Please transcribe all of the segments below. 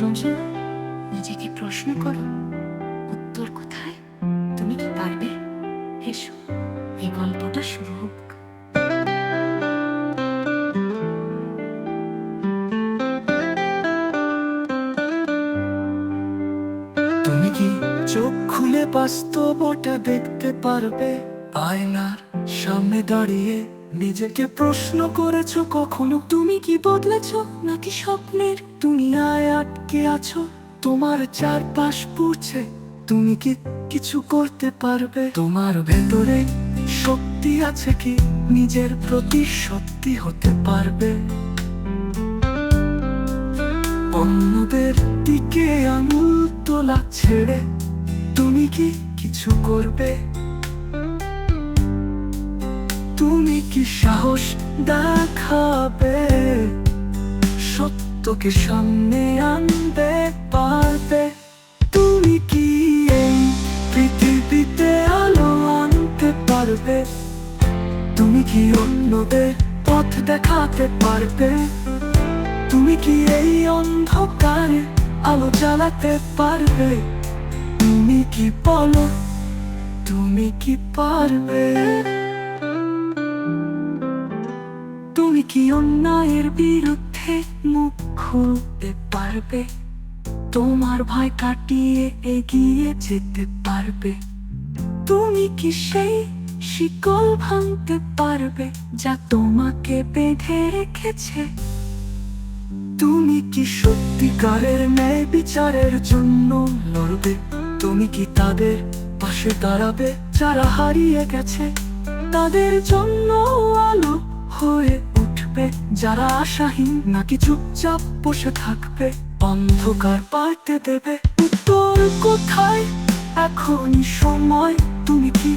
রোজ নিজেকে প্রশ্ন করো। উত্তর কোথায়? তুমি কি পারবে? এসো, এই গল্পটা শুরু হোক। তুমি কি চোখ খুলে বাস্তবটা দেখতে পারবে? আয়নার সামনে দাঁড়িয়ে নিজেকে প্রশ্ন করেছ কখনো? তুমি কি বদলেছো নাকি স্বপ্নের দুনিয়ায়? আটকে আছো? তোমার চারপাশ পুছে তুমি কি কিছু করতে পারবে? তোমার ভেতরে শক্তি আছে কি? নিজের প্রতি সত্যি হতে পারবে? অন্যদের দিকে আঙুল তোলা ছেড়ে তুমি কি কিছু করবে? তুমি কি সাহস দেখাবে? সত্যকে সামনে তুমি কি অন্যদের পথ দেখাতে পারবে? তুমি কি এই অন্ধকারে আলো জ্বালাতে পারবে? তুমি কি বলো? তুমি কি পারবে? তুমি কি অন্যায়ের বিরুদ্ধে মুখ খুলতে পারবে? তোমার ভয় কাটিয়ে এগিয়ে যেতে পারবে? তুমি কি সেই শিকল ভাঙতে পারবে যা তোমাকে বেঁধে রেখেছে। তুমি কি সত্যিকারের ন্যায় বিচারের জন্য লড়বে? তুমি কি তাদের পাশে দাঁড়াবে যারা হারিয়ে গেছে? তাদের জন্য আলো হয়ে উঠবে যারা আশাহীন নাকি চুপচাপ বসে থাকবে। অন্ধকার পাল্টে দেবে। উত্তর কোথায়? এখনই সময়। তুমি কি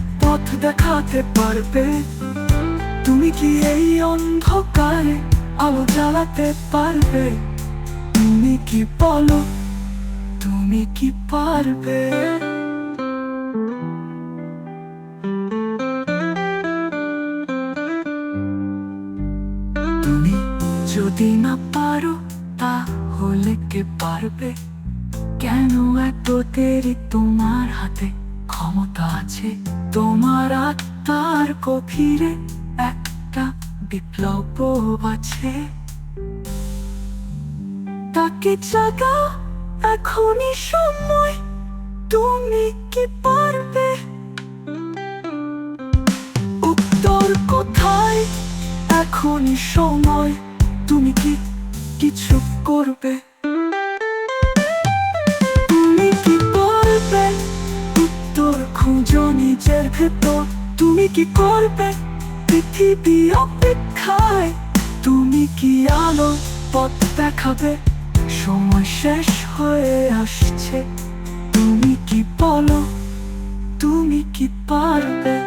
পথ দেখাতে পারবে। তুমি কি এই অন্ধকারে আলো জ্বালাতে পারবে? তুমি কি বলো, তুমি কি পারবে? তুমি যদি না পারো, তাহলে কে পারবে? কেন এত দেরি তোমার হাতে ক্ষমতা আছে? তোমার আত্মার গভীরে একটা বিপ্লব আছে। তাকে জাগা, এখনই সময়, তুমি কি পারবে? উত্তর কোথায়? এখনই সময়, তুমি কি কিছু করবে? তুমি কি করবে? পৃথিবী অপেক্ষায় তুমি কি আলো পথ দেখাবে? সময় শেষ হয়ে আসছে। তুমি কি বলো? তুমি কি পারবে?